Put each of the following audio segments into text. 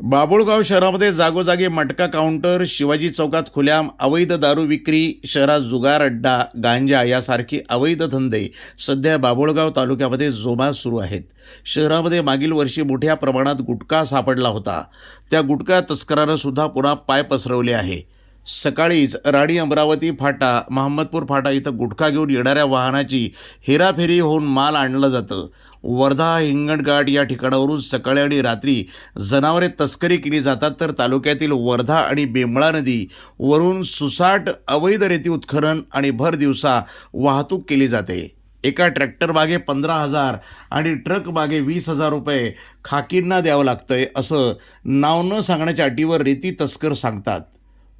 बाबुळगाव शहरामध्ये जागोजागी मटका काउंटर शिवाजी चौकात खुल्याम अवैध दारू विक्री शहरात जुगार अड्डा गांजा यासारखी अवैध धंदे सध्या बाबुळगाव तालुक्यामध्ये जोमात सुरू आहेत. शहरामध्ये मागील वर्षी मोठ्या प्रमाणात गुटखा सापडला होता. त्या गुटखा तस्करानं सुद्धा पुन्हा पाय पसरवले आहे. सकाळीच राणी अमरावती फाटा महम्मदपूर फाटा इथं गुटखा घेऊन येणाऱ्या वाहनाची हेराफेरी होऊन माल आणलं जातं. वर्धा हिंगणघाट या ठिकाणावरून सकाळी आणि रात्री जनावरे तस्करी केली जातात तर तालुक्यातील वर्धा आणि बेंबळा नदी वरून सुसाट अवैध रेती उत्खनन आणि भर दिवसा वाहतूक केली जाते. एका ट्रॅक्टर मागे पंधरा हजार आणि ट्रक मागे वीस हजार रुपये खाकींना द्यावं लागतंय असं नाव न सांगण्याच्या अटीवर रेती तस्कर सांगतात.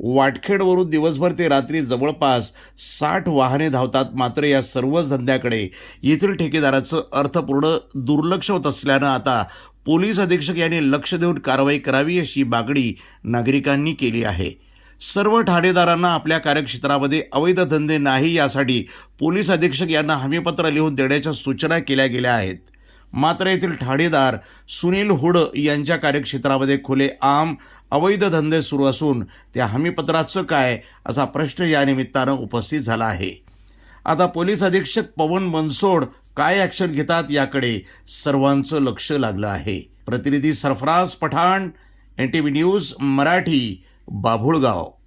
वाटखेडवरून दिवसभर ते रात्री जवळपास साठ वाहने धावतात. मात्र या सर्व धंद्याकडे येथील ठेकेदाराचं अर्थपूर्ण दुर्लक्ष होत असल्यानं आता पोलीस अधीक्षक यांनी लक्ष देऊन कारवाई करावी अशी मागणी नागरिकांनी केली आहे. सर्व ठाणेदारांना आपल्या कार्यक्षेत्रामध्ये अवैध धंदे नाही यासाठी पोलीस अधीक्षक यांना हमीपत्र लिहून देण्याच्या सूचना केल्या गेल्या आहेत. मात्र येथील ठाणेदार सुनील हुड यांच्या कार्यक्षेत्रामध्ये खुले आम अवैध धंदे सुरू असून त्या हमीपत्राचं काय असा प्रश्न या निमित्तानं उपस्थित झाला आहे. आता पोलीस अधीक्षक पवन बनसोड काय ॲक्शन घेतात याकडे सर्वांचं लक्ष लागलं आहे. प्रतिनिधी Sarfaraz Pathan N T V news Marathi Babhulgaon.